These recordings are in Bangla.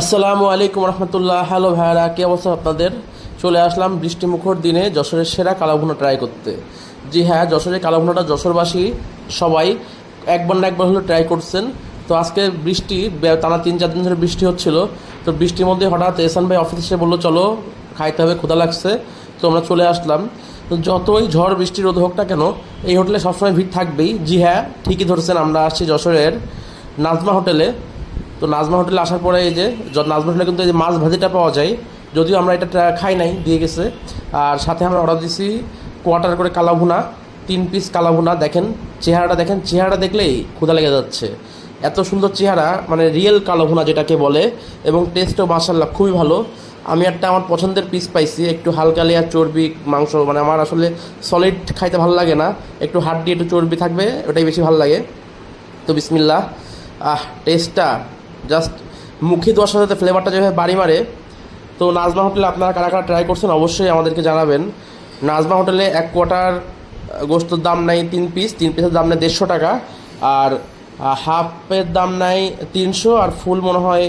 আসসালামু আলাইকুম রহমতুল্লাহ। হ্যালো ভাইয়ারা, কী অবস্থা আপনাদের? চলে আসলাম বৃষ্টি মুখর দিনে যশোরের সেরা কালাভুনা ট্রাই করতে। জি হ্যাঁ যশোরের কালাভুনাটা যশোরবাসী সবাই একবার না একবার হলো ট্রাই করছেন। তো আজকে বৃষ্টি টানা তিন চার দিন ধরে বৃষ্টি হচ্ছিল। তো বৃষ্টির মধ্যে হঠাৎ এসান ভাই অফিস এসে বলল, চলো, খাইতে হবে, ক্ষুধা লাগছে। তো আমরা চলে আসলাম। তো যতই ঝড়, বৃষ্টি রোধ হোক না কেন, এই হোটেলে সবসময় ভিড় থাকবেই। জি হ্যাঁ ঠিকই ধরছেন, আমরা আসছি যশোরের নাজমা হোটেলে। তো নাজমা হোটেলে আসার পরে এই যে নাজমা হোটেলে কিন্তু এই যে মাছ ভাজিটা পাওয়া যায়, যদিও আমরা এটা খাই নাই, দিয়ে গেছে। আর সাথে আমরা অর্ডার দিছি কোয়ার্টার করে কালাভুনা তিন পিস কালাভুনা দেখেন, চেহারাটা দেখেন, চেহারাটা দেখলেই ক্ষুধা লেগে যাচ্ছে। এত সুন্দর চেহারা মানে রিয়েল কালাভুনা যেটাকে বলে, এবং টেস্টও মাসাল্লাহ খুবই ভালো। আমি একটা আমার পছন্দের পিস পাইছি, একটু হালকা লেয়ার চর্বি, মাংস মানে আমার আসলে সলিড খাইতে ভালো লাগে না। একটু হাড্ডি, একটু চর্বি থাকবে, ওটাই বেশি ভালো লাগে। তো বিসমিল্লাহ, আহ টেস্টটা জাস্ট মুখে দেওয়ার সাথে ফ্লেভারটা যেভাবে বাড়ি মারে, তো নাজমা হোটেলে আপনারা কারা কারা ট্রাই করছেন অবশ্যই আমাদেরকে জানাবেন। নাজমা হোটেলে এক কোয়াটার গোস্তর দাম নাই তিন পিস তিন পিসের দাম নেয় দেড়শো টাকা, আর হাফের দাম নাই তিনশো, আর ফুল মনে হয়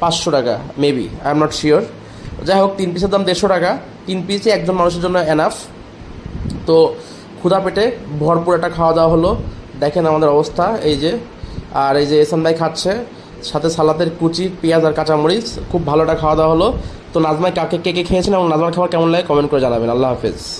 পাঁচশো টাকা maybe I am not sure যাই হোক, তিন পিসের দাম দেড়শো টাকা, তিন পিসই একজন মানুষের জন্য এনাফ তো ক্ষুধা পেটে ভরপুর একটা খাওয়া দাওয়া হলো, দেখেন আমাদের অবস্থা, এই যে, আর এই যে এসান ভাই খাচ্ছে সাথে সালাদের কুচি, পেঁয়াজ আর কাঁচামরিচ। খুব ভালোটা খাওয়া দাওয়া হলো। তো নাজমায় কাকে কে কে খেয়েছেন এবং নাজমার খাবার কেমন লাগে কমেন্ট করে জানাবেন। আল্লাহ হাফেজ।